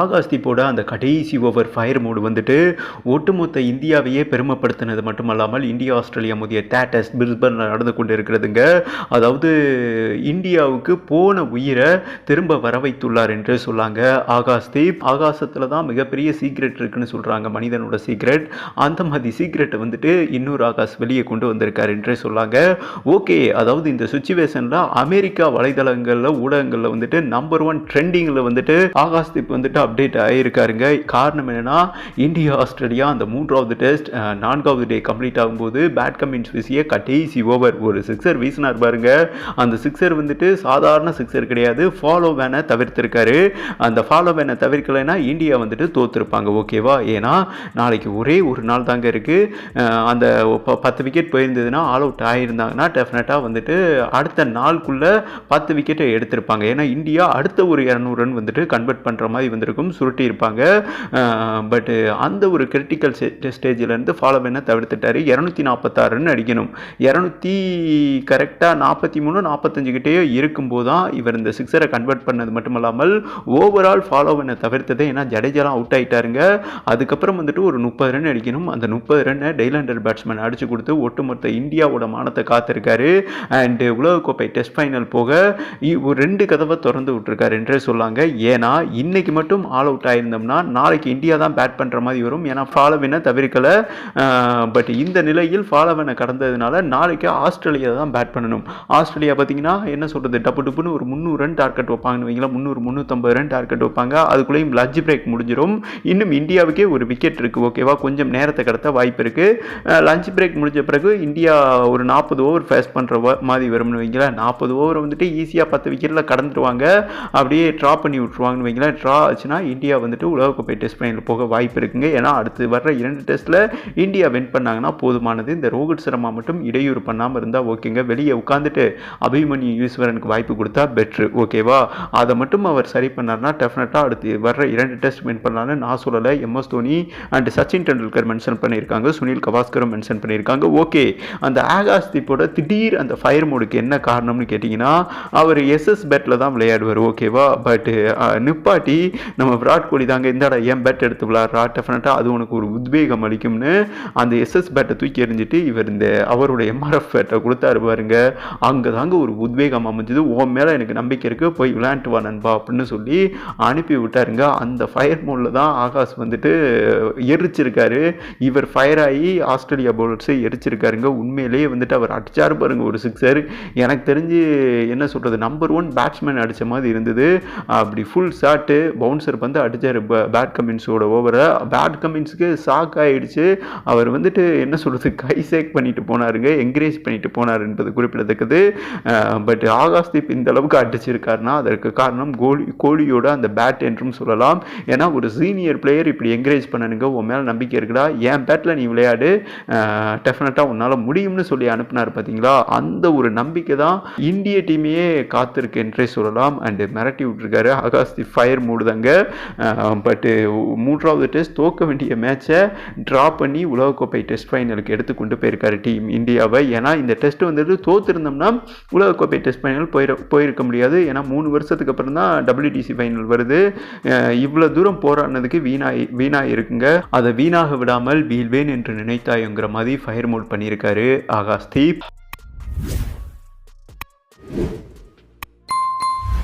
ஆகாஷ்தீப்போட அந்த கடைசி over fire mode வந்துட்டு ஒட்டுமொத்த இந்தியாவையே பெருமைப்படுத்தினது மட்டுமல்லாமல் இந்தியா ஆஸ்திரேலியா முதிய டேட்டஸ் பிரிஸ்பன் நடந்து கொண்டு இருக்கிறதுங்க அதாவது இந்தியாவுக்கு போன உயிரை திரும்ப வர வைத்துள்ளார் என்று சொல்லாங்க. ஆகாஷ்தீப் ஆகாசத்தில் தான் மிகப்பெரிய சீக்ரெட் இருக்குன்னு சொல்கிறாங்க மனிதனோட சீக்ரெட் அந்த மாதிரி சீக்ரெட்டை வந்துட்டு இன்னொரு ஆகாஷ் வெளியே கொண்டு வந்திருக்கார் என்றே சொல்லாங்க. ஓகே அதாவது இந்த சுச்சுவேஷனில் அமெரிக்கா வலைதளங்களில் ஊடகங்களில் வந்துட்டு நம்பர் ஒன் ட்ரெண்டிங்கில் வந்துட்டு ஆகாஷ்தீப் வந்துட்டு அப்டேட் ஆகியிருக்காருங்க காரணம் என்னென்னா இந்தியா ஆஸ்திரேலியா அந்த மூன்றாவது டெஸ்ட் நான்காவது டே கம்ப்ளீட் ஆகும்போது பேட் கமின்ஸ் வீசிய கடைசி ஓவர் ஒரு சிக்ஸர் வீசினார் பாருங்க. அந்த சிக்ஸர் வந்துட்டு சாதாரண சிக்ஸர் கிடையாது. ஃபாலோ வேனை தவிர்த்திருக்காரு. அந்த ஃபாலோ வேனை தவிர்க்கலைன்னா இந்தியா வந்துட்டு தோத்துருப்பாங்க. ஓகேவா ஏன்னா நாளைக்கு ஒரே ஒரு நாள் தாங்க இருக்குது அந்த ப- பத்து விக்கெட் போயிருந்ததுன்னா ஆல் அவுட் ஆகியிருந்தாங்கன்னா டெஃபினட்டாக வந்துட்டு அடுத்த நாளுக்குள்ளே பத்து விக்கெட்டை எடுத்திருப்பாங்க. ஏன்னா இந்தியா அடுத்த ஒரு இரநூறு ரன் வந்துட்டு கன்வெர்ட் பண்ணுற மாதிரி வந்து இருந்திருக்கும் சுருட்டி இருப்பாங்க. பட்டு அந்த ஒரு கிரிட்டிக்கல் ஸ்டேஜிலேருந்து ஃபாலோ பண்ண தவிர்த்துட்டாரு. இரநூத்தி நாற்பத்தாறுன்னு அடிக்கணும். இரநூத்தி கரெக்டாக நாற்பத்தி மூணு நாற்பத்தஞ்சு கிட்டேயோ இருக்கும்போது தான் இவர் இந்த சிக்ஸரை கன்வெர்ட் பண்ணது மட்டும் இல்லாமல் ஓவரால் ஃபாலோ பண்ண தவிர்த்ததே ஏன்னா ஜடேஜாலாம் அவுட் ஆகிட்டாருங்க அதுக்கப்புறம் வந்துட்டு ஒரு முப்பது ரன் அடிக்கணும். அந்த முப்பது ரன்னை டெய்லண்டர் பேட்ஸ்மேன் அடிச்சு கொடுத்து ஒட்டுமொத்த இந்தியாவோட மானத்தை காத்திருக்காரு. அண்டு உலகக்கோப்பை டெஸ்ட் ஃபைனல் போக இ- ஒரு ரெண்டு கதவை திறந்து விட்டுருக்காரு என்றே சொல்லாங்க. ஏன்னா இன்னைக்கு மட்டும் ஆல் அவுட் ஆயிருந்தோம்னா நாளைக்கு இந்தியா தான் பேட் பண்ணுற மாதிரி வரும். ஏன்னா ஃபாலோவினை தவிர்க்கலை. பட் இந்த நிலையில் ஃபாலோவினை கடந்ததுனால நாளைக்கு ஆஸ்திரேலியா தான் பேட் பண்ணணும். ஆஸ்திரேலியா பார்த்தீங்கன்னா என்ன சொல்கிறது டப்பு டப்புன்னு ஒரு முந்நூறு ரன் டார்கெட் வைப்பாங்கன்னு வைங்களா முந்நூறு முந்நூற்றம்பது ரன் டார்கெட் வைப்பாங்க. அதுக்குள்ளேயும் லஞ்ச் பிரேக் முடிஞ்சிடும் இன்னும் இந்தியாவுக்கே ஒரு விக்கெட் இருக்குது ஓகேவா கொஞ்சம் நேரத்தை கடத்த வாய்ப்பு இருக்குது லஞ்ச் பிரேக் முடிஞ்ச பிறகு இந்தியா ஒரு நாற்பது ஓவர் ஃபேஸ் பண்ணுற மாதிரி வரும்னு வைங்களேன். நாற்பது ஓவர் வந்துட்டு ஈஸியாக பத்து விக்கெட்டில் கடந்துருவாங்க. அப்படியே ட்ரா பண்ணி விட்ருவாங்கன்னு வைங்களேன். ட்ரா ஆச்சுன்னா இந்தியா வந்துட்டு உலகக்கோப்பை டெஸ்ட் ஃபைனல் போக வாய்ப்பு இருக்குங்க. ஏன்னா அடுத்து வர்ற இரண்டு டெஸ்ட்டில் இந்தியா வின் பண்ணாங்கன்னா போதுமானது. இந்த ரோஹித் சர்மா மட்டும் இடையூறு பண்ணாமல் இருந்தால் ஓகேங்க. வெளியே உட்காந்துட்டு அபிமன்யு ஈஸ்வரனுக்கு வாய்ப்பு கொடுத்தா பெட்ரு ஓகேவா? அதை மட்டும் அவர் சரி பண்ணார்னா டெஃபினட்டாக அடுத்து வர்ற இரண்டு டெஸ்ட் வின் பண்ணலான்னு நான் சொல்லலை. MS Dhoni and Sachin Tendulkar mention பண்ணியிருக்காங்க. சுனில் கவாஸ்கரும் மென்ஷன் பண்ணியிருக்காங்க. ஓகே. அந்த ஆகாஷ் தீப்போட திடீர் அந்த ஃபயர் மோடுக்கு என்ன காரணம்னு கேட்டிங்கன்னா அவர் எஸ்எஸ் பேட்டில் தான் விளையாடுவார் ஓகேவா? பட்டு நிப்பாட்டி நம்ம விராட் கோலி தாங்க இந்தாடா ஏன் பேட் எடுத்து விளாட்றா டெஃபினட்டாக அது உனக்கு ஒரு உத்வேகம் அளிக்கும்னு அந்த எஸ்எஸ் பேட்டை தூக்கி எறிஞ்சிட்டு இவர் இந்த அவருடைய எம்ஆர்எஃப் பேட்டை கொடுத்தாரு பாருங்க. அங்கே தாங்க ஒரு உத்வேகம் அமைஞ்சது. உன் மேலே எனக்கு நம்பிக்கை இருக்குது போய் விளையாண்டு வா நண்பா அப்படின்னு சொல்லி அனுப்பி விட்டாருங்க. அந்த ஃபயர் மோடில் தான் ஆகாஷ் வந்துட்டு எரிச்சிருக்காரு. இவர் ஃபயர் ஆகி ஆஸ்திரேலியா பவுலர்ஸை எரிச்சிருக்காருங்க. உண்மையிலேயே வந்துட்டு அவர் அடிச்சாரு பாருங்க ஒரு சிக்ஸர் எனக்கு தெரிஞ்சு என்ன சொல்கிறது நம்பர் ஒன் பேட்ஸ்மேன் அடித்த மாதிரி இருந்தது. அப்படி ஃபுல் ஷாட்டு பவுன்சர் வந்து அடித்தார் பேட் கமின்ஸோட ஓவரை பேட் கமின்ஸுக்கு ஷாக் ஆயிடுச்சு. அவர் வந்துட்டு என்ன சொல்கிறது கை சேக் பண்ணிட்டு போனாருங்க. என்கரேஜ் பண்ணிட்டு போனார் என்பது குறிப்பிடத்தக்கது. பட் ஆகாஷ்தீப் இந்த அளவுக்கு அடிச்சிருக்காருன்னா அதற்கு காரணம் கோலி கோலியோட அந்த பேட் என்றும் சொல்லலாம். ஏன்னா ஒரு சீனியர் பிளேயர் இப்படி என்கரேஜ் பண்ணனுங்க. உன் மேலே நம்பிக்கை இருக்குடா. என் பேட்டில் நீ விளையாடு. டெஃபினட்டாக உன்னால் முடியும்னு சொல்லி அனுப்புனார் பார்த்தீங்களா அந்த ஒரு நம்பிக்கை தான் இந்திய டீமையே காத்திருக்கு என்றே சொல்லலாம். அண்டு மிரட்டி விட்டுருக்காரு. ஆகாஷ்தீப் ஃபயர் மூடுதாங்க. பட்டு மூன்றாவது டெஸ்ட் தோக்க வேண்டிய மேட்சை ட்ரா பண்ணி உலகக்கோப்பை டெஸ்ட் ஃபைனலுக்கு எடுத்து கொண்டு போயிருக்காரு டீம் இந்தியாவை. ஏன்னா இந்த டெஸ்ட் வந்துட்டு தோத்திருந்தோம்னா உலகக்கோப்பை டெஸ்ட் ஃபைனல் போயிட போயிருக்க முடியாது. ஏன்னா மூணு வருஷத்துக்கு அப்புறம் தான் டபிள்யூடிசி ஃபைனல் வருது. இவ்வளோ தூரம் போராடினதுக்கு வீணாய் வீணாக இருக்குங்க அதை வீணாக விடாமல் வீழ்வேன் என்று நினைத்தாயுங்கிற மாதிரி ஃபயர் மோட் பண்ணியிருக்காரு ஆகாஷ்தீப்